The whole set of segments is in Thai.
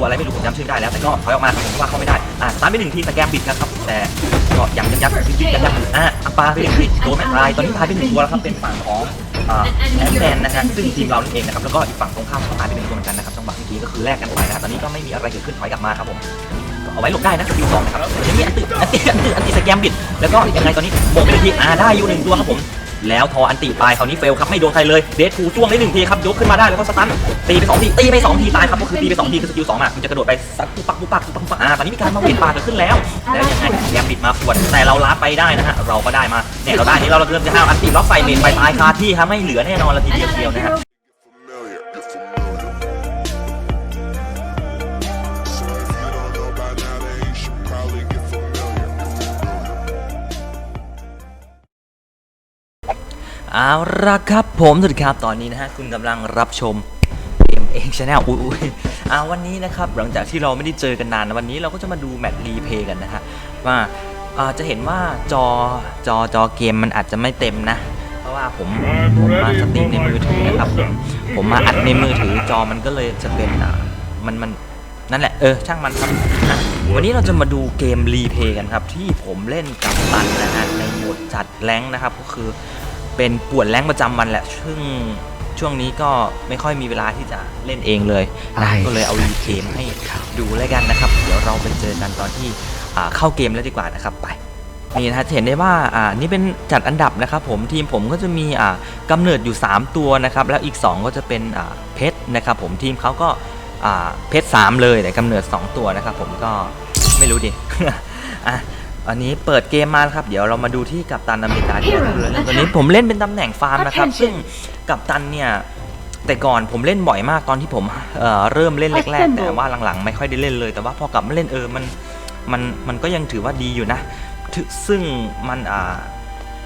ตัวอะไรไม่รู้ผมจำชื่อไม่ได้แล้วแต่ก็ถอยออกมาครับผมว่าเข้าไม่ได้อ่าตามไปหนึ่งทีสแกมบิดครับแต่ก็ยังยักยักยิกยักยักอยู่อะอัปปาไปหนึ่งทีโดนแม่ตายตอนนี้ตายไปหนึ่งตัวแล้วครับเป็นฝั่งของอ่าแอนแมนนะฮะซึ่งทีมเรานี่เองนะครับแล้วก็อีกฝั่งตรงข้ามก็ตายไปหนึ่งตัวเหมือนกันนะครับจังหวะเมื่อกี้ก็คือแลกกันไปนะครับตอนนี้ก็ไม่มีอะไรเกิดขึ้นถอยกลับมาครับผมเอาไว้หลบได้นะสกิลสองนะครับยังมีอันติอันติอันติอันติสแกมบิดแล้วก็ยังไงตอนนี้โบกไปหนึ่งทีอ่าได้อยู่หนึ่งตัวครับผม แล้วทออันติไปคราวนี้เฟลครับไม่โดนใครเลยเดทคูจ้วงได้หนึ่งทีครับยกขึ้นมาได้แล้วก็สตันตีไปสองทีตีไปสองทีตายครับก็คือตีไปสองทีคือสกิลสองอะมันจะกระโดดไปซัดปุ๊บปักปุ๊บปักปุ๊บปักปุ๊บปักอ่าตอนนี้มีการมาเวทปลาเกิดขึ้นแล้วแล้วยังไงแยมบิดมาปวดแต่เราล้าไปได้นะฮะเราก็ได้มาเนี่ยเราได้นี้เราเริ่มจะห้าอันติล็อกใส่เมนไปตายคาที่ครับไม่เหลือแน่นอนละทีเดียวเดียวนะฮะ เอาละครับผมสวัสดีครับตอนนี้นะฮะคุณกำลังรับชมเกมเองชาแนลอุ้ยอ่าวันนี้นะครับหลังจากที่เราไม่ได้เจอกันนานนะวันนี้เราก็จะมาดูแมตช์รีเพย์กันนะฮะว่าอ่าจะเห็นว่าจอจอจอเกมมันอาจจะไม่เต็มนะ เพราะว่าผมผมมาสตรีมในมือถือนะครับผมผมมาอัดในมือถือจอมันก็เลยจะเป็นอ่ามันมันนั่นแหละเออช่างมันครับอะวันนี้เราจะมาดูเกมรีเพย์กันครับที่ผมเล่นกับตันนะฮะในโหมดจัดแรงนะครับก็คือ เป็นป่วนแรงประจำวันแหละซึ่งช่วงนี้ก็ไม่ค่อยมีเวลาที่จะเล่นเองเลยนะใช่ก็เลยเอารีเกมให้ดูแล้วกันนะครับ เดี๋ยวเราไปเจอกันตอนที่อ่าเข้าเกมแล้วดีกว่านะครับไปนี่นะฮะจะเห็นได้ว่าอ่านี่เป็นจัดอันดับนะครับผมทีมผมก็จะมีอ่ากำเนิดอยู่ 3 ตัวนะครับแล้วอีก 2 ก็จะเป็นอ่าเพชรนะครับผมทีมเขาก็อ่าเพชร3เลยแต่กำเนิด 2 ตัวนะครับผมก็ไม่รู้ดิอะ อันนี้เปิดเกมมาแล้วครับ เดี๋ยวเรามาดูที่กัปตันอเมริกาที่เราเล่นตอนนี้ผมเล่นเป็นตำแหน่งฟาร์มนะครับ ซึ่งกัปตันเนี่ยแต่ก่อนผมเล่นบ่อยมากตอนที่ผมเอ่อเริ่มเล่นแรกๆแต่ว่าหลังๆ ไม่ค่อยได้เล่นเลย แต่ว่าพอกลับมาเล่นเออมันมันมันก็ยังถือว่าดีอยู่นะถึซึ่งมันอ่า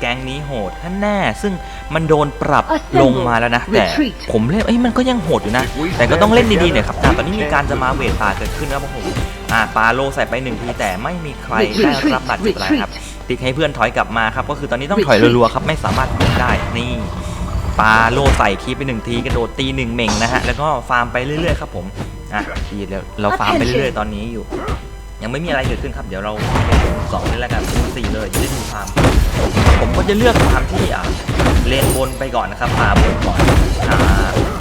แก๊งนี้โหดแน่ๆซึ่งมันโดนปรับลงมาแล้วนะ แต่ผมเล่นเอ้ยมันก็ยังโหดอยู่นะ แต่ก็ต้องเล่นดีๆหน่อยครับอ่าตอนนี้มีการจะมาเวทป่าเกิดขึ้นครับผม อ่าปาโลใส่ไปหนึ่งทีแต่ไม่มีใครได้รับบาดเจ็บอะไรครับ ติ๊กให้เพื่อนถอยกลับมาครับก็คือตอนนี้ต้องถอยรัวๆครับไม่สามารถบุกได้นี่ปาโลใส่คีบไปหนึ่งทีกระโดดตีหนึ่งเหม่งนะฮะแล้วก็ฟาร์มไปเรื่อยๆครับผมอะทีเดียวเราฟาร์มไปเรื่อยๆตอนนี้อยู่ ยังไม่มีอะไรเกิดขึ้นครับเดี๋ยวเราสองเลยแล้วกันสี่เลยจะได้ดูฟาร์มผมก็จะเลือกฟาร์มที่อะเลนบนไปก่อนนะครับฟาร์มบนก่อนอ่า We got this.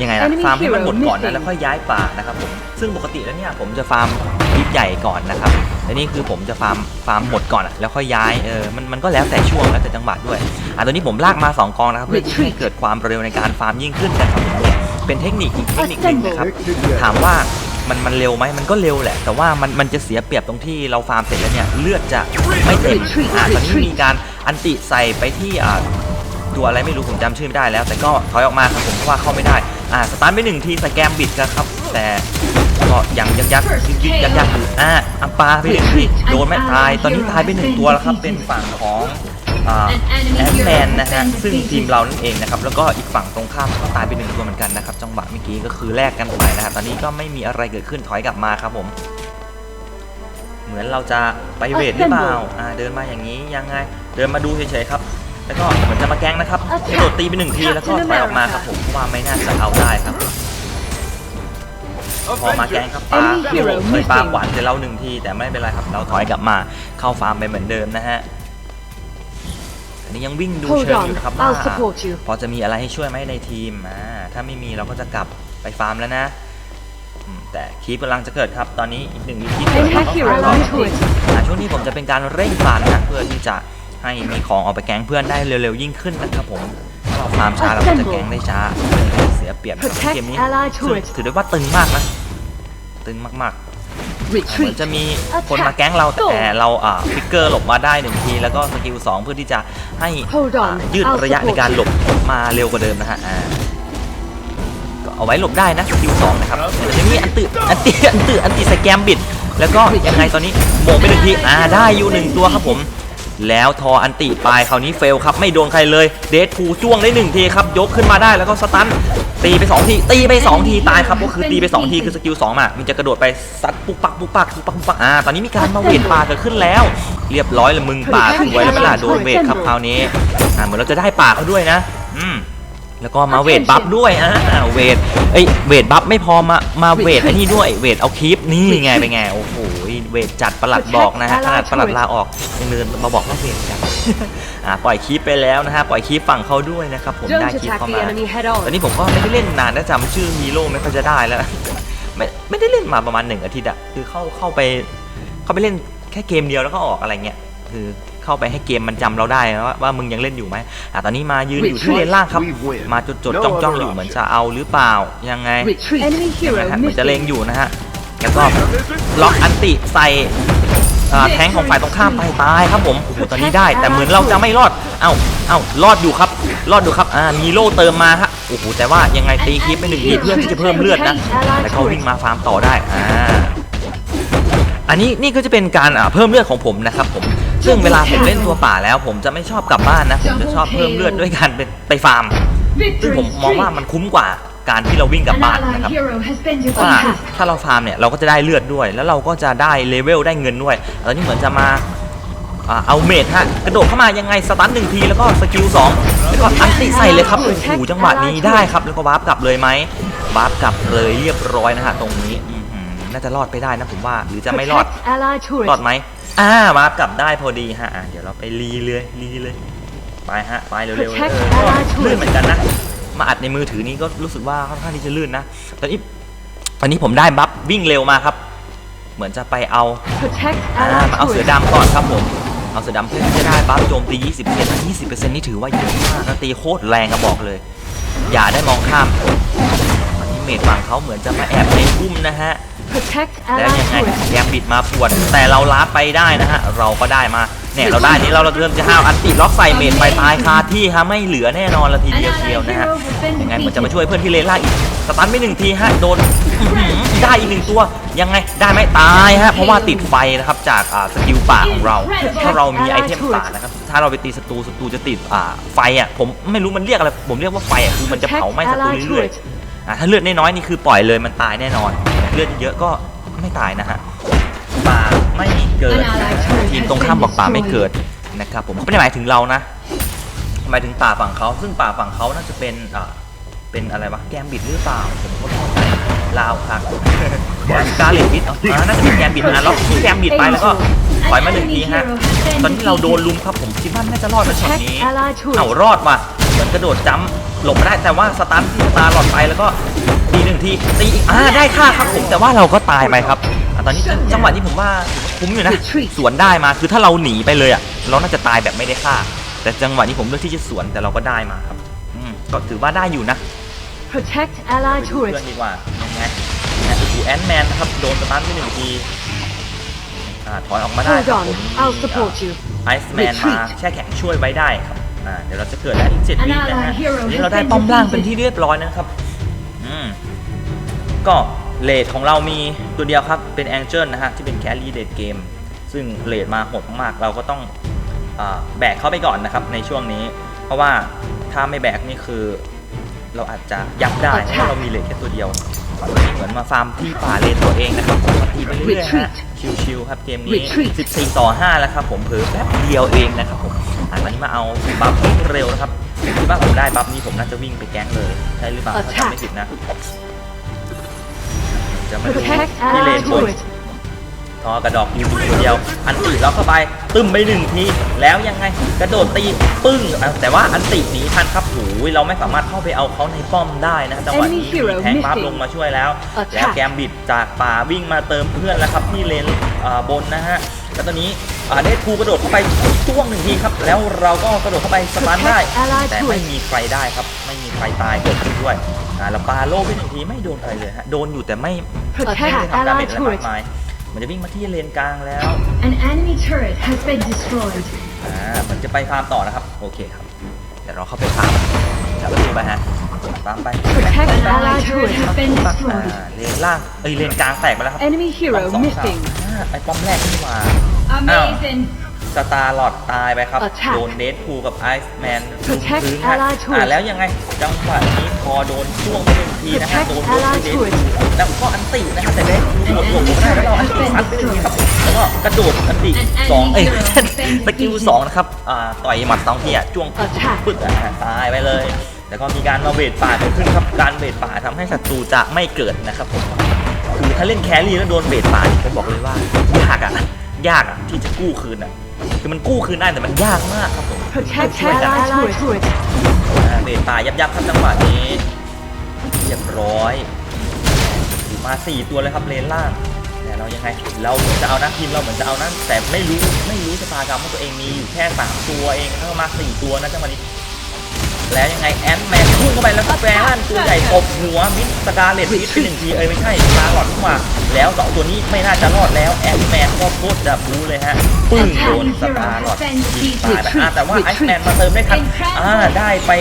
ยังไงล่ะฟาร์มให้มันหมดก่อนนะแล้วค่อยย้ายป่านะครับผมซึ่งปกติแล้วเนี่ยผมจะฟาร์มลิฟใหญ่ก่อนนะครับแต่นี่คือผมจะฟาร์มฟาร์มหมดก่อนอะแล้วค่อยย้ายเออมันมันก็แล้วแต่ช่วงแล้วแต่จังหวะด้วยอะตอนนี้ผมลากมาสองกองนะครับเพื่อที่ให้เกิดความเร็วในการฟาร์มยิ่งขึ้นนะครับเป็นเทคนิคอีกเทคนิคหนึ่งนะครับถามว่ามันมันเร็วไหมมันก็เร็วแหละ แต่ว่ามันมันจะเสียเปรียบตรงที่เราฟาร์มเสร็จแล้วเนี่ยเลือดจะไม่เต็มอ่าตอนนี้มีการอันติใส่ไปที่อ่า ตัวอะไรไม่รู้ผมจำชื่อไม่ได้แล้ว แต่ก็ถอยออกมาครับผมเพราะว่าเข้าไม่ได้อ่าสตาร์ทไปหนึ่งทีสแกมบิดครับ แต่ก็ยังยักยักยิกยิกยักยักอยู่อ่าอัปปาไปหนึ่งทีโดนแม่ตาย ตอนนี้ตายไปหนึ่งตัวแล้วครับเป็นฝั่งของแอนแมนนะฮะซึ่งทีมเรานั่นเองนะครับแล้วก็อีกฝั่งตรงข้ามก็ตายไปหนึ่งตัวเหมือนกันนะครับจังหวะเมื่อกี้ก็คือแลกกันไปนะครับตอนนี้ก็ไม่มีอะไรเกิดขึ้นถอยกลับมาครับผม เหมือนเราจะไปเวทหรือเปล่าอ่าเดินมาอย่างนี้ยังไง เดินมาดูเฉยๆครับ แล้วก็เหมือนจะมาแกล้งนะครับกระโดดตีไปหนึ่งทีแล้วก็ถอยออกมาครับผมเพราะว่าไม่น่าจะเอาได้ครับพอมาแกล้งครับปลาเคยปลาขวานเสร็จเราหนึ่งทีแต่ไม่เป็นไรครับเราถอยกลับมาเข้าฟาร์มไปเหมือนเดิมนะฮะอันนี้ยังวิ่งดู Hold เชิง on, อยู่นะครับว่า I'll support you. พอจะมีอะไรให้ช่วยไหมในทีมอ่าถ้าไม่มีเราก็จะกลับไปฟาร์มแล้วนะอืมแต่คีปกำลังจะเกิดครับตอนนี้อีกหนึ่งวิธีเกิด An ครับ hero ต้อง on ฟาร์ม foot. อ่าช่วงนี้ผมจะเป็นการเร่งฟาร์มนะเพื่อที่จะ ให้มีของออกไปแก๊งเพื่อนได้เร็วๆยิ่งขึ้นนะครับผมถ้าเราฟาร์มช้าเราก็จะแก๊งได้ช้าเลยเสียเปรียบนะครับ Protect เกมนี้ allied ซึ่ง turret ถือได้ว่าตึงมากนะตึงมากๆเหมือน Retreat. จะมีคนมาแก๊งเราแต่เราอ่าฟิกเกอร์หลบมาได้หนึ่งทีแล้วก็สกิลสองเพื่อที่จะให้ Hold on อ่ายืด I'll ระยะในการ support หลบมาเร็วกว่าเดิมนะฮะอ่าก็เอาไว้หลบได้นะสกิลสองนะครับแต่จะมีอันติอันติอันติอันติสแกมบิดแล้วก็ยังไงตอนนี้โบกไปหนึ่งทีอ่าได้อยู่หนึ่งตัวครับผม แล้วทออันติไปคราวนี้เฟลครับ ไม่โดนใครเลย เดทพูจ้วงได้หนึ่งทีครับ ยกขึ้นมาได้แล้วก็สตันตีไปสองที ตีไปสองทีตายครับ ก็คือตีไปสองทีคือสกิลสองอะมันจะกระโดดไปซัดปุ๊กปักปุ๊กปักปุ๊กปักปุ๊กปักอ่าตอนนี้มีการมาเวทป่าเกิดขึ้นแล้ว เรียบร้อยเลยมึงป่าถึงไว้แล้วเวลาโดนเวทครับคราวนี้อ่าเหมือนเราจะได้ป่าเขาด้วยนะ อืม แล้วก็มาเวทบัฟด้วยอ่าเวทเอ้ยเวทบัฟไม่พอมามาเวทไอ้นี่ด้วยเวทเอาคลิปนี่ไงเป็นไงโอ้โหเวทจัดประหลัดบอกนะฮะขนาดประหลัดลาออกยังเดินมาบอกว่าเวทจัดอ่าปล่อยคลิปไปแล้วนะฮะปล่อยคลิปฝั่งเขาด้วยนะครับผม Don't ได้คลิป attack เข้า the มา enemy head ตอน on. นี้ผมก็ไม่ได้เล่นนานนะจำชื่อฮีโร่ไม่ค่อยจะได้แล้วไม่ไม่ได้เล่นมาประมาณหนึ่งอาทิตย์อะคือเข้าเข้าไปเข้าไปเล่นแค่เกมเดียวแล้วก็ออกอะไรเงี้ยคือ เข้าไปให้เกมมันจำเราได้ว่าว่ามึงยังเล่นอยู่ไหมอะตอนนี้มายืนอยู่ที่เลนล่างครับ มาจดจดจ้องจ้องๆอยู่เหมือนจะเอาหรือเปล่ายังไง Retreat. Enemy นะฮะ hero เหมือนจะเลง missing. อยู่นะฮะแล้วก็ล็อกอันติใส่อ่าแทงของฝ่ายตรงข้ามไปตายครับผมโอ้โหตอนนี้ได้ แต่เหมือนเราจะไม่รอด เอ้าเอ้ารอดอยู่ครับ รอดอยู่ครับอ่ามีโล่เติมมาฮะโอ้โหแต่ว่ายังไงตีคลิปไปหนึ่งทีเพื่อที่จะเพิ่มเลือดนะแล้วก็วิ่งมาฟาร์มต่อได้อ่าอันนี้นี่ก็จะเป็นการอ่าเพิ่มเลือดของผมนะครับผม ซึ่งเวลาผมเล่นตัวป่าแล้ว ผมจะไม่ชอบกลับบ้านนะ ผมจะชอบเพิ่มเลือดด้วยการไปไปฟาร์ม ซึ่งผมมองว่ามันคุ้มกว่าการที่เราวิ่งกลับบ้านนะครับ hero has been ว่าถ้าเราฟาร์มเนี่ยเราก็จะได้เลือดด้วย แล้วเราก็จะได้เลเวลได้เงินด้วยตอนนี้เหมือนจะมาเอาเมดฮะกระโดดเข้ามายังไงสตันหนึ่งทีแล้วก็สกิลสองแล้วก็อันติใส่เลยครับโอ้โหจังหวะนี้ได้ครับ แล้วก็วาร์ปกลับเลยไหมวาร์ปกลับเลยเรียบร้อยนะฮะตรงนี้น่าจะรอดไปได้นะผมว่าหรือจะไม่รอดรอดไหม อ่าวาร์ปกลับได้พอดีฮะอะเดี๋ยวเราไปรีเลยรีเลย ไปฮะ ไปเร็วๆเลย Protect เออ ally ลื่นเหมือนกันนะ มาอัดในมือถือนี้ก็รู้สึกว่าค่อนข้างที่จะลื่นนะตอนนี้ตอนนี้ผมได้บัฟวิ่งเร็วมาครับ เหมือนจะไปเอา Protect อ่า ally มาเอาเสือ turret. ดำก่อนครับผม เอาเสือดำเพื่อที่จะได้บัฟโจมตี 20%นะ20%นี่ถือว่าเยอะมากนะตีโคตรแรงอะบอกเลย อย่าได้มองข้ามตอนนี้เมดฝั่งเขาเหมือนจะมาแอบในอุ้มนะฮะ Protect แล้ว ally ยังไง turret. แยมบิดมาปวดแต่เราลาดไปได้นะฮะ เราก็ได้มาเนี่ยเราได้นี่เราเริ่มจะห้าวอันติล็อกใส่เมดไปตายคาที่ฮะไม่เหลือแน่นอนละที An เดียวเชียว ally นะฮะ hero has been ยังไงมันจะ defeated. มาช่วยเพื่อนที่เลนล่างอีกสตันไปหนึ่งทีฮะโดนอื้อหือได้อีกหนึ่งตัวยังไงได้ไหมตายฮะเพราะว่าติดไฟนะครับจากอ่าสกิลป่าของเรา ถ้าเรามีไอเทมป่านะครับถ้าเราไปตีศัตรูศัตรูจะติดอ่าไฟอะผมไม่รู้มันเรียกอะไรผมเรียกว่าไฟอะคือมันจะเผาไหม้ศัตรูเรื่อยๆอะถ้าเลือดน้อยๆนี่คือปล่อยเลยมันตายแน่นอน เลือดเยอะก็ไม่ตายนะฮะป่าไม่เกิดทีมตรงข้ามบอกป่าไม่เกิดนะครับผมไม่ได้หมายถึงเรานะหมายถึงป่าฝั่งเขาซึ่งป่าฝั่งเขาน่าจะเป็นอ่าเป็นอะไรวะแกมบิดหรือเปล่าผมก็ไม่เข้าใจลาวครับกาเลตบิดอ๋อน่าจะเป็นแกมบิดนะแล้วแกมบิดไปแล้วก็ปล่อยมาหนึ่งทีฮะตอนที่เราโดนลุมครับผมคิดว่าน่าจะรอดในช็อตนี้เอารอดว่ะ มือนกระโดดจ้ำหลบไม่ได้แต่ว่าสตันที่สตาร์หลอดไปแล้วก็ตีหนึ่งทีตีอีกอ่าได้ค่าครับผมแต่ว่าเราก็ตายไปครับอะตอนนี้จังหวะที่ผมว่าคุ้มอยู่นะ Retreat สวนได้มาคือถ้าเราหนีไปเลยอะเราน่าจะตายแบบไม่ได้ค่า แต่จังหวะนี้ผมเลือกที่จะสวนแต่เราก็ได้มาครับอืมก็ถือว่าได้อยู่นะ Protect ไป ally ดูเพื่อน turret. ดีกว่ายังไงเนี่ยดูแอนแมนนะครับโดนสตันไปหนึ่งทีอ่าถอยออกมาได้ Hold ครับ on. ผม I'll support you. ไอซ์แมนมา Retreat แช่แข็งช่วยไว้ได้ครับ อ่าเดี๋ยวเราจะเกิดแล้วอีกเจ็ด An วินะฮะ ally hero วันนี้ has เราได้ been ป้อมล่างเป็น defeated. ที่เรียบร้อยนะครับอืมก็เลดของเรามีตัวเดียวครับเป็นแองเจิลนะฮะที่เป็นแคลรี่เดดเกม ซึ่งเลดมาโหดมากๆ เราก็ต้องอ่าแบกเข้าไปก่อนนะครับในช่วงนี้ เพราะว่าถ้าไม่แบกนี่คือ เราอาจจะยับได้เพราะว่าเรามีเลดแค่ตัวเดียววันนี้ เหมือนมาฟาร์มที่ป่าเลนตัวเองนะครับมาตีไปเรื่อยๆฮะชิวๆครับเกมนี้ Retreat 14 ต่อ 5 แล้วครับผมเผลอแป๊บเดียวเองนะครับผมอะตอนนี้มาเอาบัฟวิ่งเร็วนะครับคิดว่าผมได้บัฟนี้ผมน่าจะวิ่งไปแก๊งเลยใช่หรือเปล่าถ้า Attack จำไม่ผิดนะจะมาดู Protect ที่เล ally นบน turret. ทอกระดอกยูตัวเดียว อันติแล้วเข้าไป ตึ้มไปหนึ่งที แล้วยังไง กระโดดตีปึ้งอะแต่ว่าอันติหนีทันครับโอ้ยเราไม่สามารถเข้าไปเอาเขาในป้อมได้นะจังหวะนี้ Enemy hero มีแทงบัฟ missing ลงมาช่วยแล้ว Attack แล้วแกมบิดจากป่าวิ่งมาเติมเพื่อนแล้วครับที่เลนอ่าบนนะฮะ แล้วตอนนี้อ่าเดดพูลกระโดดเข้าไปช่วงหนึ่งทีครับ แล้วเราก็กระโดดเข้าไปสตันได้ Protect ally แต่ turret ไม่มีใครได้ครับ ไม่มีใครตายเกิดขึ้นด้วยอ่าแล้วปาโล่ไปหนึ่งทีไม่โดนอะไรเลยฮะ โดนอยู่แต่ไม่ไม่ Protect ได้ทำดาเม ally จอะไรมาก turret. มาย มันจะวิ่งมาที่เลนกลางแล้ว An enemy turret has been destroyed. อ่ามันจะไปฟาร์มต่อนะครับ โอเคครับ เดี๋ยวเราเข้าไปฟาร์มจับประตูไปฮะตามไป Protect An ally ally turret turret. has been อ่า destroyed. เลนล่าง เอ้ยเลนกลางแตกไปแล้วครับ Enemy ป้อ hero มสองสาม missing. อ่าไปป้อมแรกนี่หว่า Amazing. สตาร์ลอดตายไปครับ Attack โดนเดดพูลกับไอซ์แมน Protect พื้นฮะ ally turret อ่าแล้วยังไง จังหวะนี้พอโดนช่วงไปหนึ่งทีนะฮะ Protect โดนลูก ally เดด turret แล้วก็อันตินะฮะแต่เดดพูลหมดหลบไม่ได้แล้วเราอันติซัดไปหนึ่งทีครับแล้วก็กระโดดอันติสองเอ้ย สกิลสองนะครับอ่าต่อยหมัดสองทีอะจ้วง Attack ปึ๊กอะตายไปเลย แล้วก็มีการมาเวทป่าเกิดขึ้นครับ การเวทป่าทำให้ศัตรูจะไม่เกิดนะครับผม คือถ้าเล่นแครี่แล้วโดนเวทป่านี่ผมบอกเลยว่ายากอะยากอะที่จะกู้คืนอะ คือมันกู้คืนได้แต่มันยากมากครับผม Protect ช่วยกัน ally turret. อ่าเบรป่ายับยับครับจังหวะนี้เรียบร้อย มาสี่ตัวเลยครับเลนล่างแต่เรายังไงเราเหมือนจะเอานะทีมเราเหมือนจะเอานะแต่ไม่รู้ไม่รู้ชะตากรรมว่าตัวเองมีอยู่แค่สามตัวเองเข้ามาสี่ตัวนะจังหวะนี้ แล้วยังไงแอนแมนพุ่งเข้าไปแล้วก็แปลร่างตัวใหญ่ตบหัวมิสสกาเลตมิสไปหนึ่งทีเอ้ยไม่ใช่สตาร์ลอดเข้ามาแล้วสองตัวนี้ไม่น่าจะรอดแล้วแอนแมนก็โคตรจะบูเลยฮะปึ้งโดนสตาร์ลอดยิงตายไปอะแต่ว่าไอซ์แมนมาเติมได้ทันอ่าได้ไป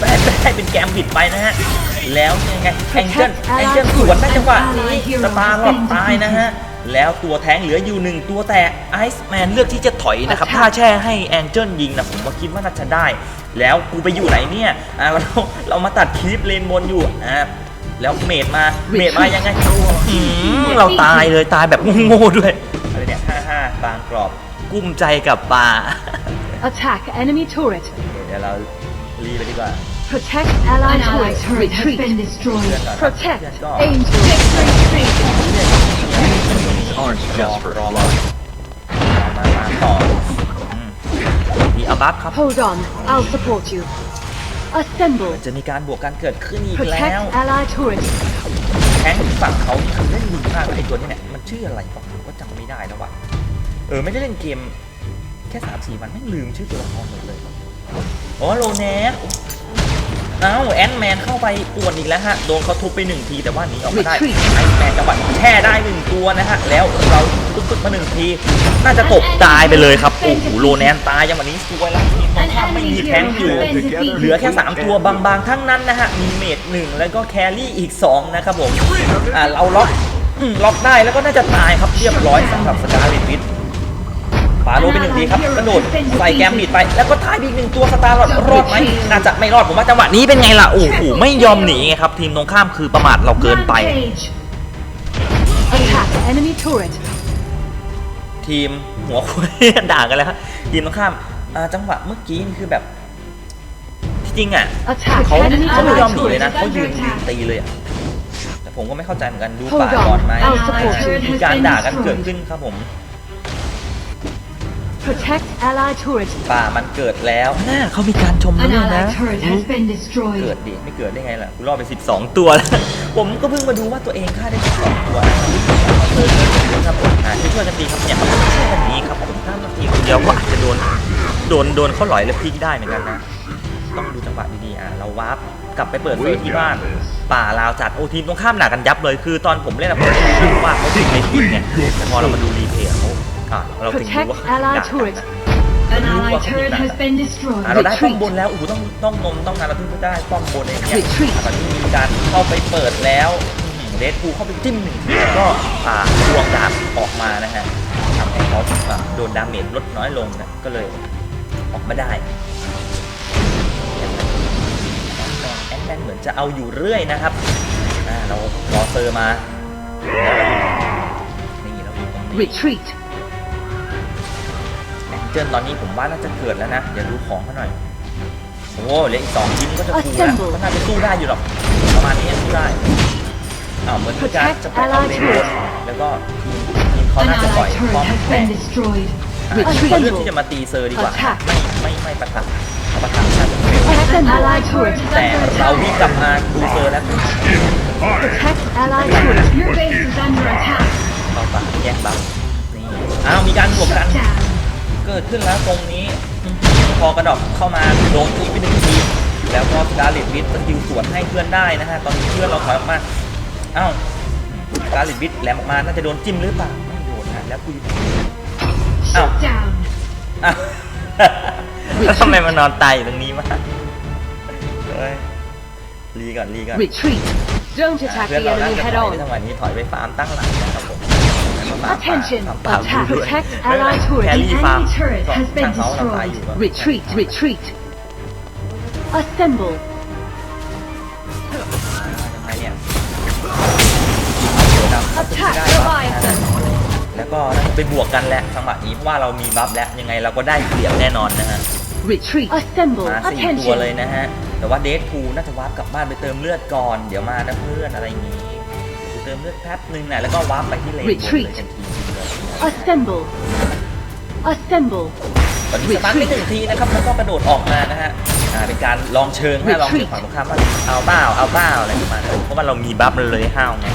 ได้ได้เป็นแกมบิดไปนะฮะแล้วยังไงแองเจิลแองเจิลสวนได้จังหวะนี้สตาร์ลอดตายนะฮะ แล้วตัวแทงเหลืออยู่หนึ่งตัวแต่ไอซ์แมนเลือกที่จะถอยนะครับ ถ้าแช่ให้แองเจิลยิงนะผมว่าคิดว่าน่าจะได้ แล้วกูไปอยู่ไหนเนี่ยอ่าเราเรามาตัดคลิปเลนบนอยู่อ่าแล้วเมดมาเมดมายังไงอืมเราตายเลยตายแบบโง่ๆด้วยอะไรเนี่ยห้าห้าบางกรอบกุ้มใจกับปลา Attack enemy turret. เดี๋ยวเรารีไปดีกว่า Protect ally An ally turret. turret has been Retreat. destroyed. เพื่อนก่อนครับ Protect เพื่อนก็ angel. Victory streak. Aren't รอ just for รอ fluff. มามาต่ออืมมีอาบัฟครับ Hold on. I'll support you. Assemble. จะมีการบวกกันเกิดขึ้นอีกแล้ว Protect ally turret. แทงฝั่งเขานี่คือเล่นดีมากไอตัวนี้เนี่ยมันชื่ออะไรวะผมก็จำไม่ได้แล้วว่ะเออไม่ได้เล่นเกม แค่สามสี่วันไม่งลืมชื่อตัวละครหมดเลยอ๋อโลแนส เอ้าแอนแมนเข้าไปป่วนอีกแล้วฮะ โดนเขาทุบไปหนึ่งทีแต่ว่าหนีออกมาได้ Retreat ไอแมนจังหวะแช่ได้หนึ่งตัวนะฮะ แล้วเราตุ๊บๆมาหนึ่งที น่าจะตกตายไปเลยครับ โอ้โหโลแนนตายยังวันนี้สวยแล้วทีมตรงข้ามไม่มีแทงอยู่ เหลือแค่ 3 ตัวบางๆ ทั้งนั้นนะฮะ มีเมดหนึ่งแล้วก็แครี่อีก 2 นะครับผม อ่าเราล็อกอืมล็อกได้แล้วก็น่าจะตายครับเรียบร้อยสำหรับสกาเลตวิท ปาโลไปหนึ่งทีครับกระโดดใส่แกมบิดไป แล้วก็ตายไปอีกหนึ่งตัวสตาร์ลอดรอดไหมน่าจะไม่รอดผมว่าจังหวะนี้เป็นไงล่ะโอ้โหไม่ยอมหนีไงครับ ทีมตรงข้ามคือประมาทเราเกินไป Rampage. Attack enemy turret. ทีมหัวคุยด่ากันแล้วครับทีมตรงข้ามอ่าจังหวะเมื่อกี้นี่คือแบบที่จริงอะ Attack เขา enemy เขาไม่ยอมหนี ally เลยนะ turret. เขายืนยืนตีเลยอะแต่ผมก็ไม่เข้าใจเหมือนกันดู Hold ป่า on ก่อนไหม I'll support you มีการด่ากันเกิดขึ้นครับผม Protect ally turret. ป่ามันเกิดแล้วน่าเขามีการชม An ด้วยนะ ally turret has been เกิ destroyed. ดดิไม่เกิดได้ไงล่ะกูรอดไป 12 ตัวแล้ว ผมก็เพิ่งมาดูว่าตัวเองฆ่าได้12ตัวเออครับผมอ่าช่วยๆกันดีครับเนี่ยครับช่วยกันหนีครับผมถ้ามาทีคนเดียวก็อาจจะโดนโดนโดนเขาหลอยแล้วพลิกได้เหมือนกันนะต้องดูจังหวะดีๆอะเราวาร์ปกลับไปเปิดเซิร์ฟที่บ้าน ป่าลาวจัดโอทีมตรงข้ามหนักกันยับเลยคือตอนผมเล่นอะผมไม่รู้ว่าเขาถึงในทีมไงแต่พอเรามาดูรีเพลย์ อะเขาอะเราถึงรู้ Protect ว่าเขาถึง ally ด่า turret. An ally turret has been destroyed. อะเราได้ป้อมบนแล้วโอ้โหต้องต้องนมต้องงานเราถึงจะได้ป้อมบนเองเนี่ย Retreat อะตอนนี้มีการเข้าไปเปิดแล้วเดดพูเข้าไปจิ้มหนึ่งทีแล้วก็อ่าดวงดาบออกมานะฮะทำให้เขาอะโดนดาเมจลดน้อยลงนะก็เลยออกมาได้แอนแมนเหมือนจะเอาอยู่เรื่อยนะครับอ่าเรารอเซอร์มานี่เราอยู่ตรงนี้ Retreat. เจิลตอนนี้ผมว่าน่าจะเกิดแล้วนะ เดี๋ยวดูของเขาหน่อย โอ้เหลืออีกสองชิ้นก็จะฟูแล้วก็น่าจะสู้ได้อยู่หรอก ประมาณนี้สู้ได้อ้าวเหมือนมีการจะไปเอาเลนบนแล้วก็ทีมเขาน่าจะปล่อย ally ป้อมแต่เขาเลือกที่จะมาตีเซอร์ดีกว่า ไม่ไม่ไม่ปะทะปะทะน่าจะเฟลแต่เราวิ่งกลับมาดูเซอร์แล้วเข้าป่าแยกบัฟนี่อ้าวมีการบวกกัน เกิดขึ้นแล้วตรงนี้อื้อหือพอกระดอกเข้ามาโดนตีไปหนึ่งทีแล้วก็สกาเลตวิทสกิลสวนให้เพื่อนได้นะฮะตอนนี้เพื่อนเราถอยออกมาอ้าวสกาเลตวิทแหลมออกมาน่าจะโดนจิ้มหรือเปล่าไม่โดนนะแล้วกูอยู่ไหนอ้าว Shut down. อ้าวแล้วทำไมมานอนตายอยู่ตรงนี้วะเฮ้ยรีก่อนรีก่อน Retreat. Don't อ่า attack เพื่อน the เราน่า enemy จะ head ถอยใน on. จังหวะนี้ถอยไปฟาร์มตั้งหลังนะครับผ มแล้วก็ฟาร์มป่า Attention. ฟาร์มป่า Attack. ด้วย Protect ไม่เป็นไร ally แค turret. รี่ฟาร์ม Enemy turret ก็ has been ช่างเขาเราตายอยู่ก็ Retreat. Retreat. Assemble. ยังไงเนี่ยเสือดำน่าจะไม่ได้บัฟนะแล้วก็น่าจะไปบวกกันแหละจังหวะนี้เพราะว่าเรามีบัฟแล้วยังไงเราก็ได้เปรียบแน่นอนนะฮะ Retreat. Assemble. มาสี่ตัวเลย Attention. นะฮะ แต่ว่าเดทพูน่าจะวาร์ปกลับบ้านไปเติมเลือดก่อน เดี๋ยวมานะเพื่อนอะไรอย่างงี้ เดี๋ยวเติมเลือดแป๊บนึงนะแล้วก็วาร์ปไปที่เลนบนเลย Retreat ทันทีเลย Assemble. Assemble. ตอนนี้สตาร์ทไปหนึ่งทีนะครับแล้วก็กระโดดออกมานะฮะอ่าเป็นการลองเชิงให้ลองเชิงฝั่งตรงข้ามว่าเอาเปล่าเอาเปล่าอะไรประมาณนั้นเพราะว่าเรามีบัฟมันเลยห้าวไง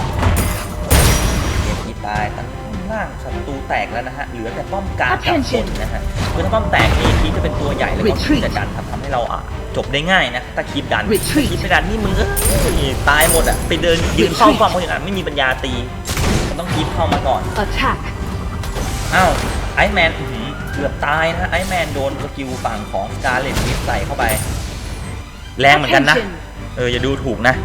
เกมที่ตายตั้ง ล่างศัตรูแตกแล้วนะฮะ เหลือแต่ป้อมกลางกับคน Attention นะฮะคือถ้าป้อมแตกนี่คีบจะเป็นตัวใหญ่แล้วก็คีบ Retreat จะดันทำทำให้เราอะจบได้ง่ายนะถ้าคีบดัน Retreat คีบไปดันนี่มึงก็ตายหมดอะไปเดินยืนเฝ้าป้อมเขาอย่างนั้นไม่มีปัญญาตีมันต้องคีบเข้ามาก่อน Attack. อ้าวไอแมนอื้อหือเกือบตายนะไอแมนโดนสกิลฝั่งของสกาเลตวิใส่เข้าไป แรงเหมือนกันนะ Attention. เอออย่าดูถูกนะ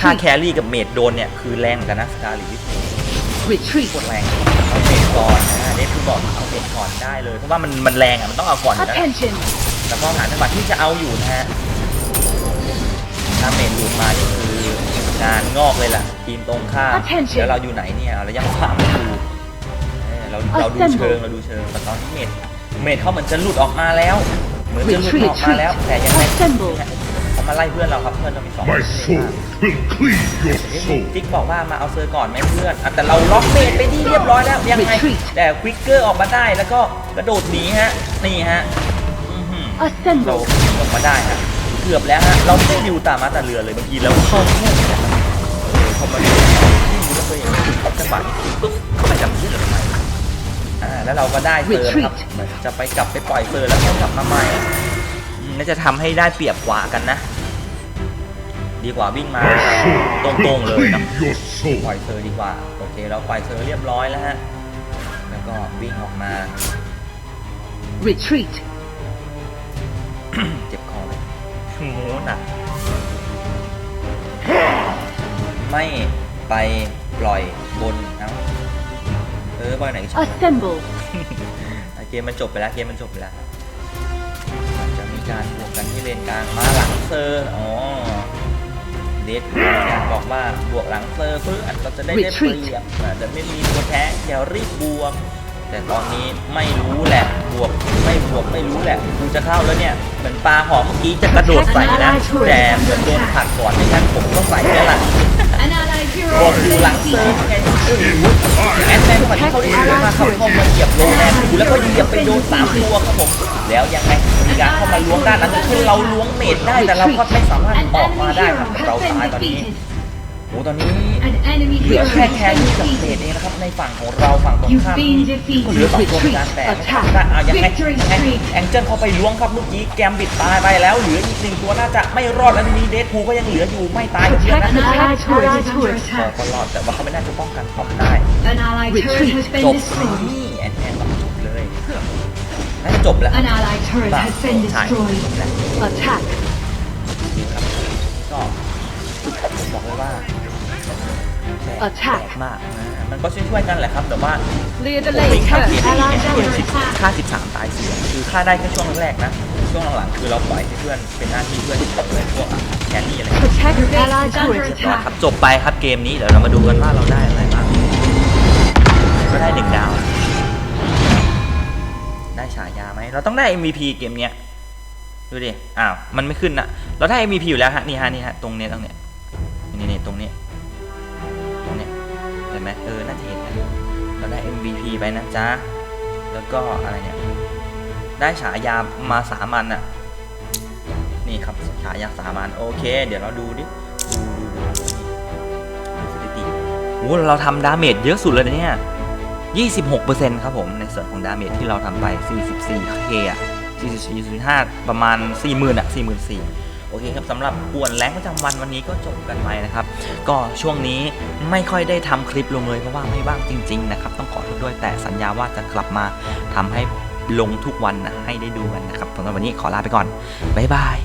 ถ้าแค Retreat. รี่กับเมดโดนเนี่ยคือแรงเหมือนกันนะสกาเลตวิ Retreat. โคตรแรง เอาเมดก่อนนะเดฟคือบอกเอาเมดก่อนได้เลย เพราะว่ามันมันแรงอะมันต้องเอาก่อนอยู่แล้ว Attention. แล้วก็หาจังหวะที่จะเอาอยู่นะฮะถ้าเมดหลุดมานี่คืองานงอกเลยล่ะ ทีมตรงข้าม Attention แล้วเราอยู่ไหนเนี่ยเรายังฟังไม่ถูกเออเราเราดู Assemble เชิงเราดูเชิงแต่ตอนนี้เมดเมดเขาเหมือนจะหลุดออกมาแล้ว เหมือนจะหลุด Retreat ออกมาแล้ว แต่ยังไง Assemble เขามาไล่เพื่อนเราครับเพื่อนเรามีสอง My sword will cleave your เอ๊ะ soul. จิ๊กบอกว่ามาเอาเซอร์ก่อนไหมเพื่อนอะแต่เราล็อกเมดไปที่เรียบร้อยแล้วยังไง Retreat แต่ควิกเกอร์ออกมาได้แล้วก็กระโดดหนีฮะนี่ฮะอื้อหือ เรา Assemble. ออกมาได้ฮะเกือบแล้วฮะเราไม่ได้ดิวตามมาแต่เรือเลยบางทีเราเข้าแค่เนี่ยเออพอมาดูที่ดูแล้วตัวเองจังหวะนี้ปุ๊บเข้าไปจำที่เหลือทำไมอ่าแล้วเราก็ได้เซอร์นะครับ Retreat เหมือนจะไปกลับไปปล่อยเซอร์แล้วก็กลับมาใหม่อืม น่าจะทำให้ได้เปรียบกว่ากันนะ ดีกว่าวิ่งมา My sword ตรง will ๆเลยเนาะ cleave your ปล่อย soul. เซอร์ดีกว่าโอเคเราปล่อยเซอร์เรียบร้อยแล้วฮะแล้วก็วิ่งออกมา Retreat. เจ็บคอเลยโม้หนักไม่ไปปล่อยบนเอ้าเออปล่อยไหนก็ชอบ Assemble. เกมมันจบไปแล้วเกมมันจบไปแล้วมันจะมี การบวกกันที่เลนกลางมาหลังเซอร์อ๋อเดทอยากบอกว่าบวกหลังเซอร์เพื่อเราจะได้ได้เปรียบอาจจะไม่มีตัวแพ้อย่ารีบบวก แต่ตอนนี้ไม่รู้แหละบวกไม่บวกไม่รู้แหละกูจะเข้าแล้วเนี่ยเหมือนปลาหอมเมื่อกี้จะกระโดดใส่นะแต่เหมือนโดนผลักก่อนไม่งั้นผมก็ใส่แล้วล่ะ An allied hero บอก has อยู่ been หลังเซอร์ defeated. ไงเออแอนแมนวันที่เขาได้เยอะมากเขาเข้ามาเหยียบโรงแรมอยู่แล้วก็เหยียบไปโดนสามตัวครับผม แล้วยังไงมีการเข้ามาล้วงด้านนั้นคือเราล้วงเมดได้แต่เราก็ไม่สามารถ An ออกมา enemy ได้ hero ครับ has เรา been ตายตอนนี้ defeated. โอ้ตอนนี้ An enemy เหลือ hero แค่ has แครี่ been กับเมด defeated. เองนะครับในฝั่งของเราฝั่งตรง You've ข้าม been ก็เหลือ defeated. สองตัวในการแตกนะครับได้เอายังไง Victory แอง streak แองเจิลเข้าไปล้วงครับเมื่อกี้แกมบิดตายไปแล้วเหลืออีกหนึ่งตัวน่าจะไม่รอดแล้วทีนี้เดดพูก็ยังเหลืออยู่ไม่ตายกับเพื่อนนะ An allied turret is under ก็ attack. ก็รอดแต่ว่าเขาไม่น่าจะป้องกันผมได้ An allied turret has จ been บ destroyed. นี่ น่าจะจบแล้ว An allied turret has been ใช่ destroyed. จบแล้ว Attack. ครับก็ผมบอกเลยว่าแตก Attack แตกมากนะมันก็ช่วยๆกันแหละครับ แต่ว่า Clear ผ the มวิ่ง lane. ข้ามเกม Allied เพื่อน turret. สิบค่า13ตายเสียคือค่าได้แค่ช่วงแรกๆนะ ช่วงหลังๆคือเราปล่อยให้เพื่อนเป็นหน้าที่เพื่อนที่ทำเลยพวกแคนนี่อะไร Protect Your base allied is under turret. เรียบร้อยค attack. รับจบไปครับเกมนี้เดี๋ยวเรามาดูกันว่าเราได้อะไร เราต้องได้ MVP เกมเนี้ยดูดิ อ้าว มันไม่ขึ้นนะเราได้ MVP อยู่แล้วฮะ นี่ฮะ นี่ฮะ ตรงเนี้ยตรงเนี้ยนี่นี่ตรงเนี้ยตรงเนี้ยเห็นไหมเออ น่าจะเห็นนะเราได้ MVP ไปนะจ๊ะ แล้วก็อะไรเนี่ย ได้ฉายามาสามันอะนี่ครับฉายาสามันโอเค เดี๋ยวเราดูดิดูดูดูดูสถิติโอ้เราทำดาเมจเยอะสุดเลยนะเนี่ย 26%ครับผม ในส่วนของดาเมจที่เราทำไป 44k อะ44.5 ประมาณ 40,000อะ44,000 โอเคครับสำหรับป่วนแรงประจำวันวันนี้ก็จบกันไปนะครับ ก็ช่วงนี้ไม่ค่อยได้ทำคลิปลงเลยเพราะว่าไม่ว่างจริง ๆ นะครับ ต้องขอโทษด้วยแต่สัญญาว่าจะกลับมาทำให้ลงทุกวันนะให้ได้ดูกันนะครับสำหรับวันนี้ขอลาไปก่อน บ๊ายบาย